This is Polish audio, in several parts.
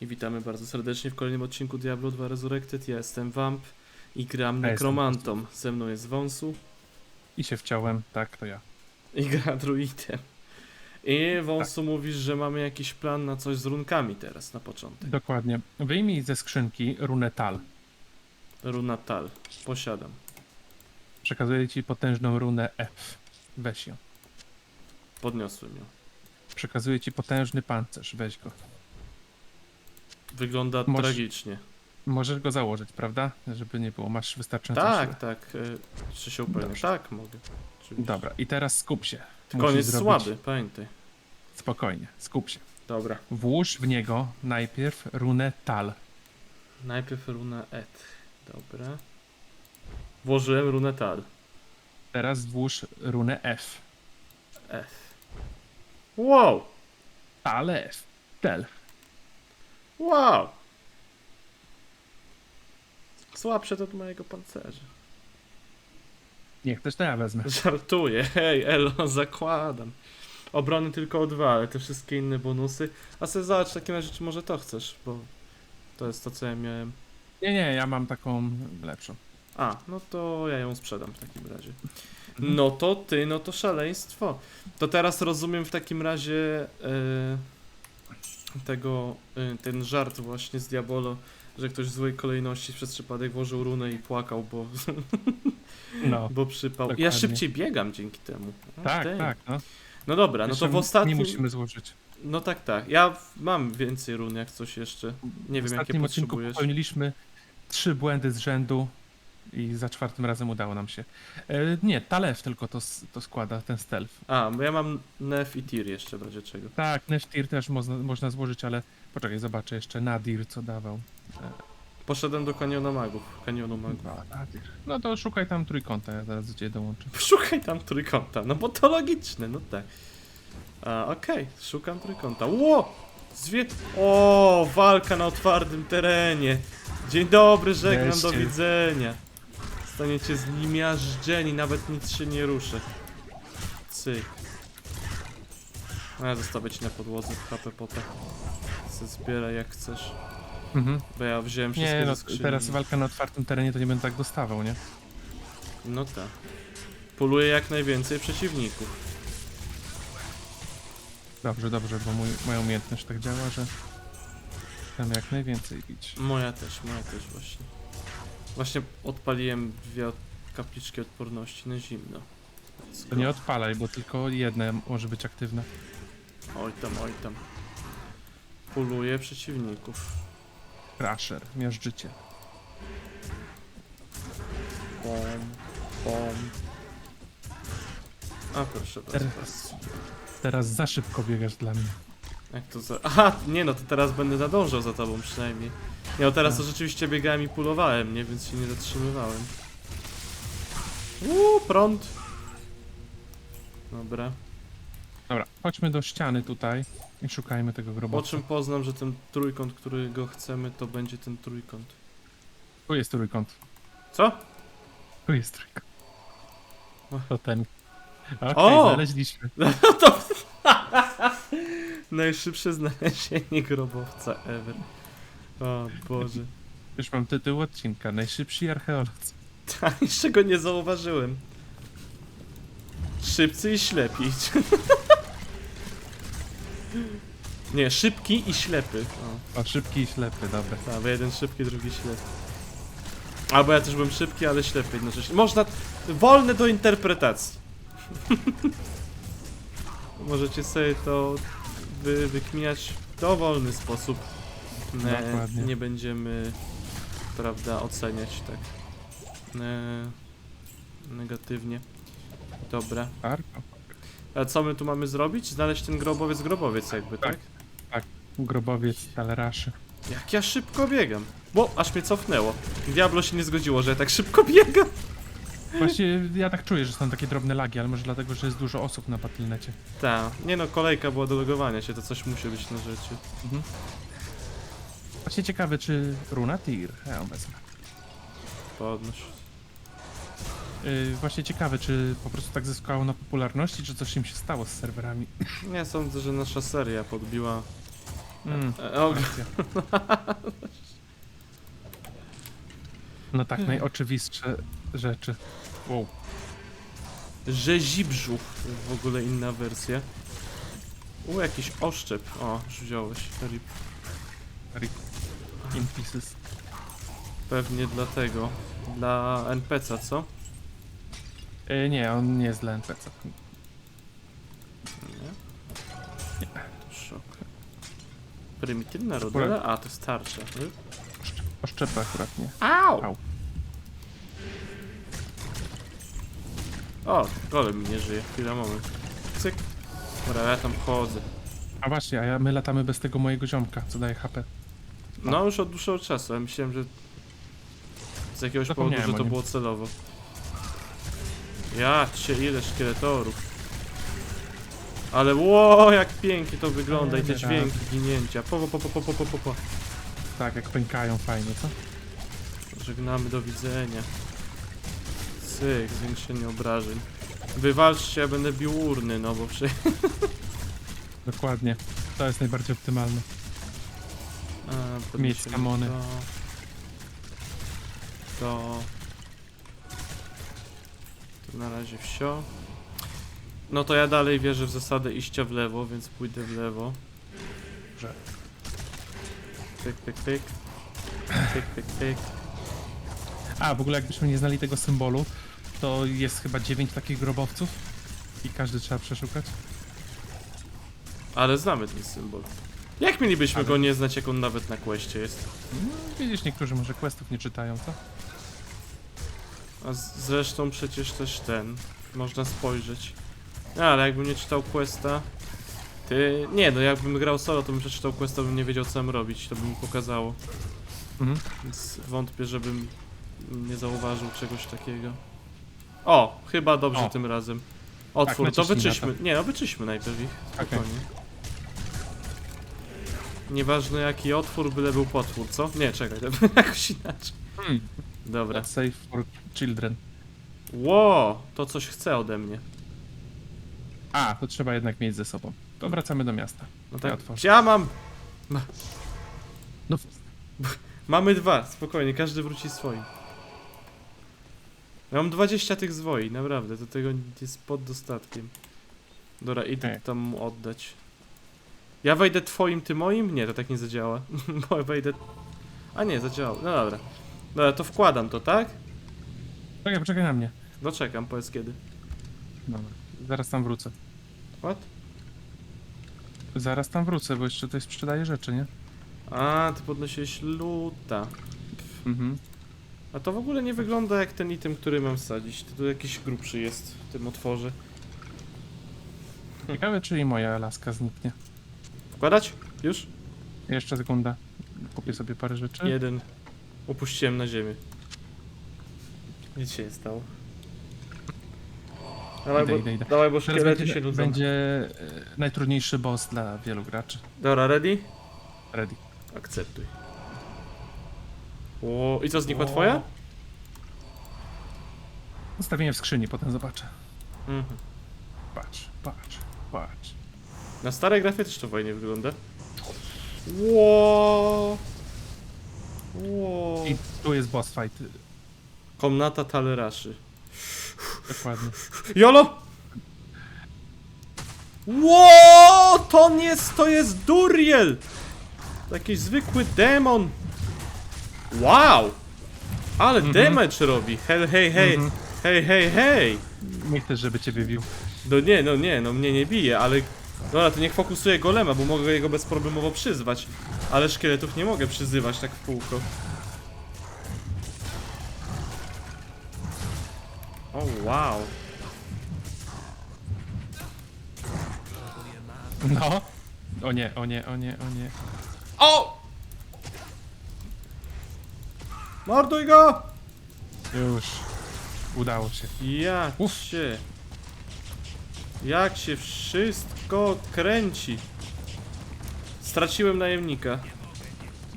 I witamy bardzo serdecznie w kolejnym odcinku Diablo 2 Resurrected. Ja jestem Vamp i gram Ja Nekromantą. Ze mną jest Wąsu I się wciąłem, tak, to ja. i gra Druidem. I Tak. Wąsu mówisz, że mamy jakiś plan na coś z runkami teraz na początek. Dokładnie. Wyjmij ze skrzynki runę Tal. Runa Tal. Posiadam. Przekazuję ci potężną runę F. Weź ją. Podniosłem ją. Przekazuję ci potężny pancerz. Weź go. Wygląda tragicznie. Możesz go założyć, prawda? Żeby nie było. Masz wystarczająco Tak, siły. tak. y, Czy się upewnię? Dobrze. Tak, mogę. Oczywiście. Dobra, i teraz skup się. Musisz jest zrobić- słaby, pamiętaj. Spokojnie, skup się. Dobra. Włóż w niego najpierw runę Tal. Najpierw runa Et. Dobra. Włożyłem runę Tal. Teraz włóż runę F. F. Wow! Tal F. Tel. Wow! Słabsze to od mojego pancerza. Nie chcesz, to ja wezmę. Żartuję, hej, elo, zakładam. Obrony tylko o dwa, ale te wszystkie inne bonusy. A sobie zobacz w takim razie, czy może to chcesz, bo to jest to, co ja miałem. Nie, nie, ja mam taką lepszą. A, no to ja ją sprzedam w takim razie. No to ty, no to szaleństwo. To teraz rozumiem w takim razie e, tego, e, ten żart właśnie z Diabolo, że ktoś w złej kolejności przez przypadek włożył runę i płakał, bo, No. bo przypał. Ja dokładnie. szybciej biegam dzięki temu. O, Tak, damn. tak, no. No dobra, no to w ostatnim... Nie musimy złożyć. No tak, tak. Ja w- mam więcej run jak coś jeszcze. Nie w wiem, jakie ostatnim odcinku potrzebujesz. popełniliśmy trzy błędy z rzędu i za czwartym razem udało nam się. E, nie, Talef tylko to, to składa, ten stealth. A, bo ja mam Nef i Tyr jeszcze w razie czego. Tak, Neftir też można, można złożyć, ale poczekaj, zobaczę jeszcze Nadir, co dawał. Poszedłem do kanionu magów. Kanionu magów. No, Nadir. No to szukaj tam trójkąta, ja zaraz do ciebie dołączę. Szukaj tam trójkąta, no bo to logiczne, no tak. A, okej, szukam trójkąta. Ło! Zwie... O, walka na otwartym terenie. Dzień dobry, żegnam, do Wreszcie. widzenia. Staniecie zmiażdżeni, nawet nic się nie ruszy. Cyk. A ja zostawię ci na podłodze w HP potem. Se zbieraj jak chcesz. Mhm. Bo ja wziąłem wszystkie Nie, no skrzyni. teraz walka na otwartym terenie to nie będę tak dostawał, nie? No tak. Poluję jak najwięcej przeciwników. Dobrze, dobrze, bo mój, moja umiejętność tak działa, że chcemy jak najwięcej bić. Moja też, moja też właśnie. Właśnie odpaliłem dwie kapliczki odporności na zimno. To nie odpalaj, bo tylko jedne może być aktywne. Oj tam, oj tam. Poluję przeciwników. Crusher, miażdżyciel. Pom, pom. A proszę bardzo. Teraz, teraz za szybko biegasz dla mnie. Jak to za... Aha, nie no, to teraz będę nadążał za tobą przynajmniej. Nie no, teraz to rzeczywiście biegałem i pulowałem, nie? Więc się nie zatrzymywałem. Uuu, prąd. Dobra. Dobra, chodźmy do ściany tutaj i szukajmy tego Po grobowca. czym poznam, że ten trójkąt, którego chcemy, to będzie ten trójkąt. Tu jest trójkąt. Co? Tu jest trójkąt. To ten. Okej, O! znaleźliśmy. No to... Najszybsze znalezienie grobowca ever. O Boże. Już mam tytuł odcinka. Najszybsi archeolodzy. Ta, jeszcze go nie zauważyłem. Szybcy i ślepi. Nie, szybki i ślepy. O, O, szybki i ślepy, dobra. tak, bo jeden szybki, drugi ślepy. Albo ja też byłem szybki, ale ślepy jednocześnie. Można... Wolne do interpretacji. Możecie sobie to wy, wykminiać w dowolny sposób. Ne, Dokładnie. nie będziemy, prawda, oceniać tak e, negatywnie. Dobra. A co my tu mamy zrobić? Znaleźć ten grobowiec, grobowiec jakby, tak? Tak. Grobowiec taleraszy. Jak ja szybko biegam. Bo aż mnie cofnęło. Diablo się nie zgodziło, że ja tak szybko biegam. Właśnie ja tak czuję, że są takie drobne lagi, ale może dlatego, że jest dużo osób na Battle.necie. Ta, nie no, kolejka była do logowania się, to coś musi być na rzeczy. Mhm. Właśnie ciekawe, czy runa tir. Ja ją wezmę. Podnoś. Yy, właśnie ciekawe, czy po prostu tak zyskało na popularności, czy coś im się stało z serwerami. Nie sądzę, że nasza seria podbiła Mm, E, O, akcja. No tak, najoczywistsze rzeczy. Wow. rzezibrzuch, w ogóle inna wersja. U, jakiś oszczep. O, już wziąłeś. Rip. Rip in pieces. Pewnie dlatego. Dla NPC, co? E, nie, on nie jest dla NPC. Nie. Szok. Prymitywna rodela? A, to jest tarcza. Y? Oszczepy akurat nie. Au! Au. O, golem mi nie żyje. Chwila, moment. Cyk. Dobra, ja tam chodzę. A właśnie, a ja, my latamy bez tego mojego ziomka, co daje HP. No, już od dłuższego czasu. Ja myślałem, że z jakiegoś powodu, Zapomniałem że o to nim. było celowo. Ja cię, ile szkieletorów. Ale ło, jak pięknie to wygląda i te nie dźwięki ginięcia. Po, po, po, po, po, po, po, po. Tak, jak pękają fajnie, co? Żegnamy, do widzenia. Cyk, zwiększenie obrażeń. Wywalczcie, ja będę bił urny, no bo przy... Dokładnie. To jest najbardziej optymalne. A, podniesiemy Mieć kamony. To... To... To na razie wsio. No to ja dalej wierzę w zasadę iścia w lewo, więc pójdę w lewo. Dobrze. Pyk, pyk, pyk. Pyk, pyk, pyk. A, w ogóle jakbyśmy nie znali tego symbolu, to jest chyba 9 takich grobowców i każdy trzeba przeszukać. Ale znamy ten symbol. Jak mielibyśmy go nie znać, jak on nawet na questie jest? No, widzisz, niektórzy może questów nie czytają, co? A z- zresztą przecież też ten. Można spojrzeć. No, ale jakbym nie czytał questa. Ty. Nie, no jakbym grał solo, to bym przeczytał questa, bym nie wiedział co mam robić. To by mi pokazało. Mhm. Więc wątpię, żebym nie zauważył czegoś takiego. O, chyba dobrze O. tym razem. Otwór, Tak, to naciśnij na wyczyśmy. Nie, no wyczyśmy najpierw ich. Okej. Spokojnie. Nieważne jaki otwór, byle był potwór, co? Nie, czekaj, to jakoś inaczej. Hmm. Dobra. Safe for children. Ło, to coś chce ode mnie. A, to trzeba jednak mieć ze sobą. To wracamy do miasta. No Ja tak, otworzę. gdzie ja mam? No, Mamy dwa, spokojnie, każdy wróci swoim. Ja mam 20 tych zwoi, naprawdę, do tego jest pod dostatkiem. Dobra, idę Ej. tam mu oddać. Ja wejdę twoim, ty moim? Nie, to tak nie zadziała. Bo wejdę... A nie, zadziałało. No dobra. Dobra, to wkładam to, tak? czekaj, poczekaj na mnie. Doczekam, powiedz kiedy. Dobra, zaraz tam wrócę. What? Zaraz tam wrócę, bo jeszcze tutaj sprzedaję rzeczy, nie? A, ty podnosiłeś luta. Mhm. A to w ogóle nie wygląda jak ten item, który mam wsadzić. To tu jakiś grubszy jest w tym otworze. Ciekawe, czy i moja laska zniknie. Wkładać? Już? Jeszcze sekunda. Kupię sobie parę rzeczy. Jeden. Upuściłem na ziemię. Nic się nie stało. Dawaj, Idę, bo, idę, idę. Dawaj, bo Teraz szkielety będzie, się nudzą. będzie e, najtrudniejszy boss dla wielu graczy. Dobra, ready? Ready. Akceptuj. O, I co, znikła O. twoja? Ustawienie w skrzyni, potem zobaczę. Mhm. Patrz, patrz, patrz. Na starej grafie też to fajnie wygląda. Ło. Ło. I tu jest boss fight. Komnata taleraszy. Dokładnie. Jolo! Ło! To nie jest, to jest Duriel! Jakiś zwykły demon. Wow! Ale Mhm. damage robi. Hej, hej, hej. Mhm. Hej, hej, hej. Nie chcesz, żeby cię wybił. No nie, no nie, no mnie nie bije, ale... Dobra, to niech fokusuje golema, bo mogę jego bezproblemowo przyzwać. Ale szkieletów nie mogę przyzywać tak w kółko. O, wow. No. O nie, o nie, o nie, o nie. O! Morduj go! Już. Udało się. Jak Uf. się... Jak się wszystko kręci. Straciłem najemnika.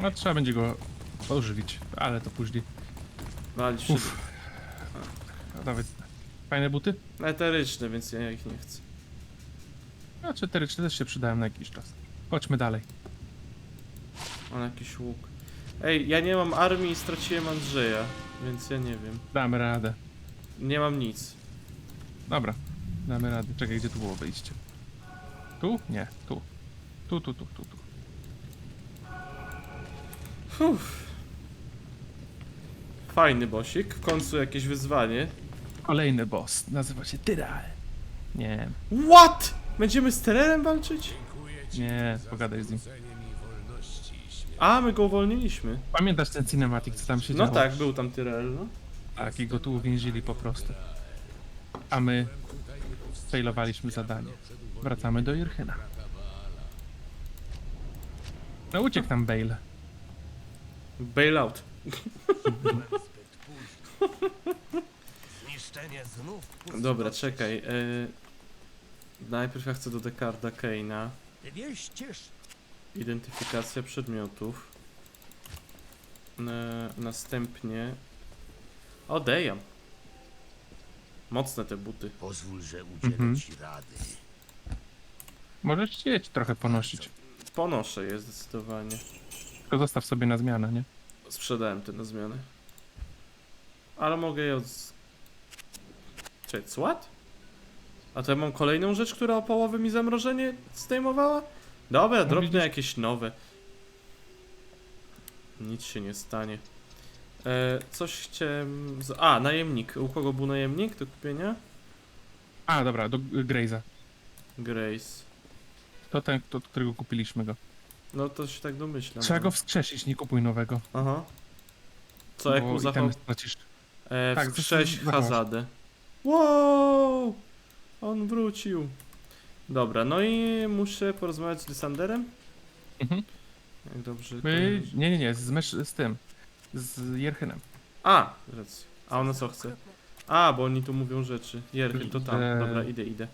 No trzeba będzie go ożywić, ale to później. Walić. Uff. No, Nawet fajne buty? Eteryczne, więc ja ich nie chcę. Znaczy eteryczne też się przydają na jakiś czas. Chodźmy dalej. On jakiś łuk. Ej, ja nie mam armii i straciłem Andrzeja, więc ja nie wiem. Damy radę. Nie mam nic. Dobra, damy radę. Czekaj, gdzie tu było wyjście? Tu? Nie, tu. Tu, tu, tu, tu, tu. Uff. Fajny bosik, w końcu jakieś wyzwanie. Kolejny boss. Nazywa się Tyrael. Nie, What? Będziemy z Tererem walczyć? nie, pogadaj z nim. A, my go uwolniliśmy. Pamiętasz ten cinematic, co tam się No działo? tak, był tam Tyrell, no. Tak, i go tu uwięzili po prostu. A my failowaliśmy zadanie. Wracamy do Irchyna. No uciekł tam Bale. Bailout. Dobra, czekaj. E... Najpierw ja chcę do Dekarda. Wieścież Identyfikacja przedmiotów. E... Następnie... O, damn. Mocne te buty. pozwól, że udzielę Mhm. ci rady. Możesz chcieć trochę ponosić. Ponoszę je zdecydowanie. Tylko zostaw sobie na zmianę, nie? Sprzedałem te na zmianę. Ale mogę je od... Czekaj, what? A to ja mam kolejną rzecz, która o połowę mi zamrożenie zdejmowała? Dobra, drobne widzisz? jakieś nowe. Nic się nie stanie. E, coś chciałem... Z... A, najemnik. U kogo był najemnik do kupienia? A, dobra, do Graze'a. Grace. To ten, kto- którego kupiliśmy go. No to się tak domyślam. Trzeba no. go wskrzesić, nie kupuj nowego. Aha. Co, jak bo mu itemy zachował? stracisz. E, Tak, wskrześ zdecydowanie. Hazadę. Wow! On wrócił. Dobra, no i muszę porozmawiać z Lysanderem? Mhm. Jak dobrze. My, kojarzę. nie, nie, nie, z, mysz, z tym. Z Jerchynem. A, racja. A ona co chce? A, bo oni tu mówią rzeczy. Jerchyn, to tam. Że- Dobra, idę, idę.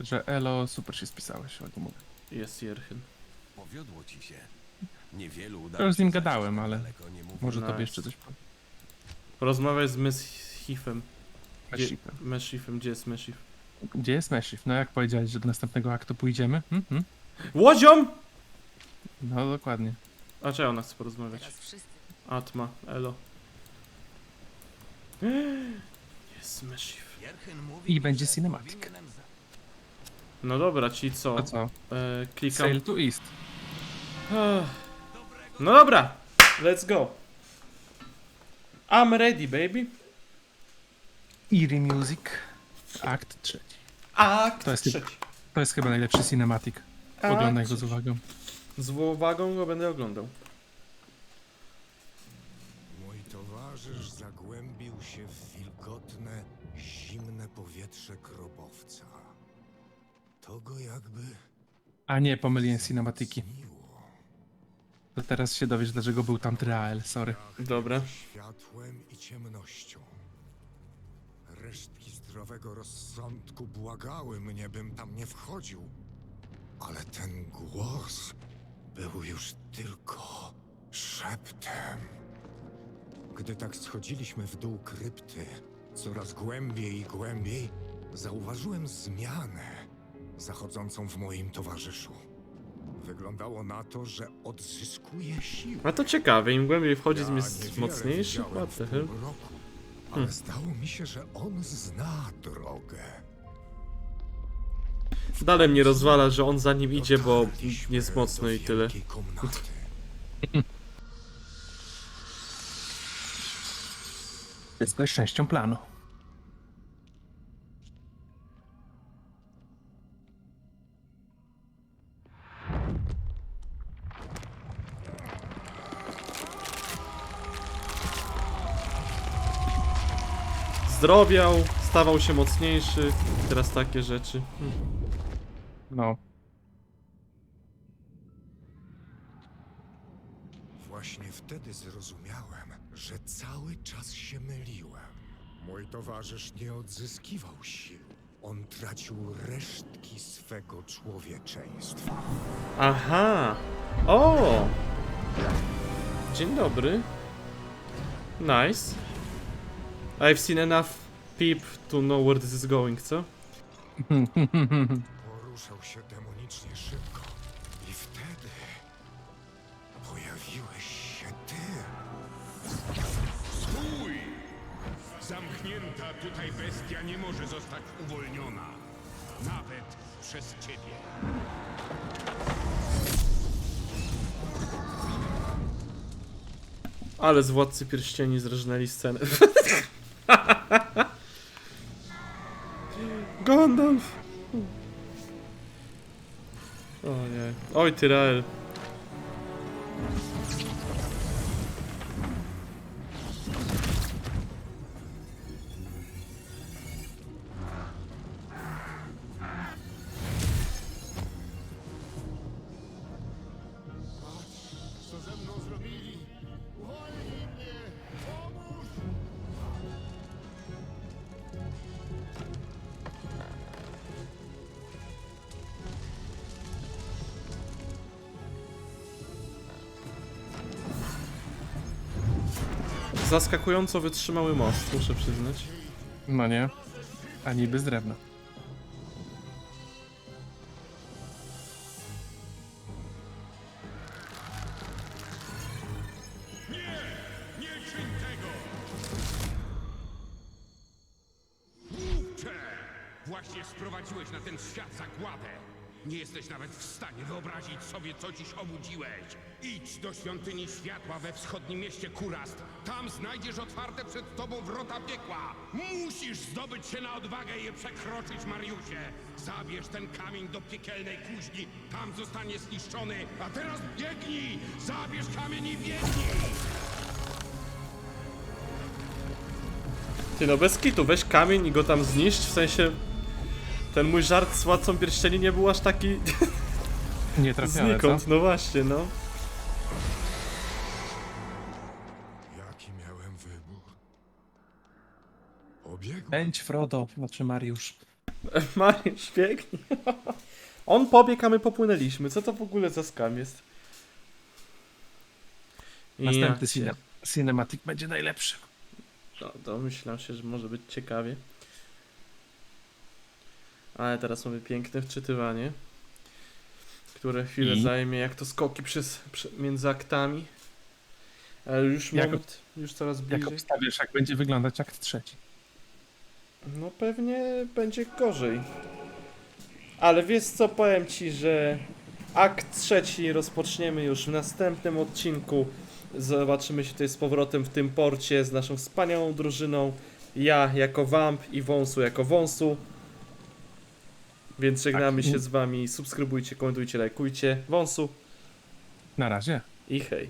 Że Elo, super się spisałeś, jak mówię. Jest Jerchyn. Powiodło ci się. Niewielu udało już z nim się gadałem, ale daleko, nie Może Nice. tobie jeszcze coś powiem. Porozmawiaj z Meshifem. Gdzie, Meshifem. Meshifem, gdzie jest Meshif? Gdzie jest Meshif? No jak powiedziałeś, że do następnego aktu pójdziemy? Mhm. Łodzią! No dokładnie. A czy ona chce porozmawiać? Teraz wszyscy. Atma, elo. Jest I będzie cinematic. No dobra, ci co? To co? E, klikam. Sail to East. Ech. No dobra, let's go. I'm ready, baby. Eerie Music. Akt trzeci. Akt To jest- trzeci. To jest chyba najlepszy cinematic. Oglądaj go z uwagą. Z uwagą go będę oglądał. Towarzysz zagłębił się w wilgotne, zimne powietrze grobowca. To go jakby A nie, pomyliłem cinematiki. śniło. To teraz się dowiesz, dlaczego był tam Trael, sorry. Dobra. Światłem i ciemnością. Resztki zdrowego rozsądku błagały mnie, bym tam nie wchodził. Ale ten głos był już tylko szeptem. Gdy tak schodziliśmy w dół krypty, coraz głębiej i głębiej, zauważyłem zmianę zachodzącą w moim towarzyszu. Wyglądało na to, że odzyskuje siłę. A to ciekawe, im głębiej wchodzi, tym jest niewiele mocniejszy. widziałem What w the tym hell? roku, ale zdało mi się, że on zna drogę. Dalej mnie rozwala, że on za nim idzie, bo Dotarliśmy jest mocno do i tyle. wielkiej komnaty. Jesteś częścią planu. Zdrowiał, stawał się mocniejszy. Teraz takie rzeczy. Hm. No. Wtedy zrozumiałem, że cały czas się myliłem. Mój towarzysz nie odzyskiwał sił. On tracił resztki swego człowieczeństwa. Aha. O! Dzień dobry. Nice. I've seen enough peep to know where this is going, co? Poruszał się demonicznie szybko i wtedy pojawił Pojawiłeś się. Stój! Zamknięta tutaj bestia nie może zostać uwolniona. Nawet przez ciebie. Ale z Władcy Pierścieni zrżnęli scenę. Gandalf! O nie. Oj, Tyrael. Zaskakująco wytrzymały most, muszę przyznać. No nie. A niby z drewna. Nie czyń tego! Głupcze! Właśnie sprowadziłeś na ten świat zagładę. Nie jesteś nawet w stanie wyobrazić sobie, co dziś obudziłeś. Idź do świątyni światła we wschodnim mieście Kurast. Tam znajdziesz otwarte przed tobą wrota piekła. Musisz zdobyć się na odwagę i je przekroczyć, Mariusie. Zabierz ten kamień do piekielnej kuźni. Tam zostanie zniszczony. A teraz biegnij! Zabierz kamień i biegnij! Ty no bez kitu, weź kamień i go tam zniszcz, w sensie... Ten mój żart z Władcą Pierścieni nie był aż taki Nie trafione, co? znikąd, no właśnie, no. Jaki miałem wybór? Pobiegł. Pędź Frodo, znaczy Mariusz. Mariusz, pięknie. On pobiegł, a my popłynęliśmy. Co to w ogóle za skam jest? Następny cine cinematic będzie najlepszy. No, domyślam się, że może być ciekawie. Ale teraz mamy piękne wczytywanie, które chwilę I? zajmie, jak to skoki przez, prze, między aktami. Ale już Jak- moment, już coraz Jak bliżej. obstawiasz, jak będzie wyglądać akt trzeci? No pewnie będzie gorzej. Ale wiesz co, powiem ci, że akt trzeci rozpoczniemy już w następnym odcinku. Zobaczymy się tutaj z powrotem w tym porcie z naszą wspaniałą drużyną. Ja jako Wamp i Wąsu jako Wąsu. Więc żegnamy Tak. się z wami. Subskrybujcie, komentujcie, lajkujcie. Wąsu Na razie. i hej.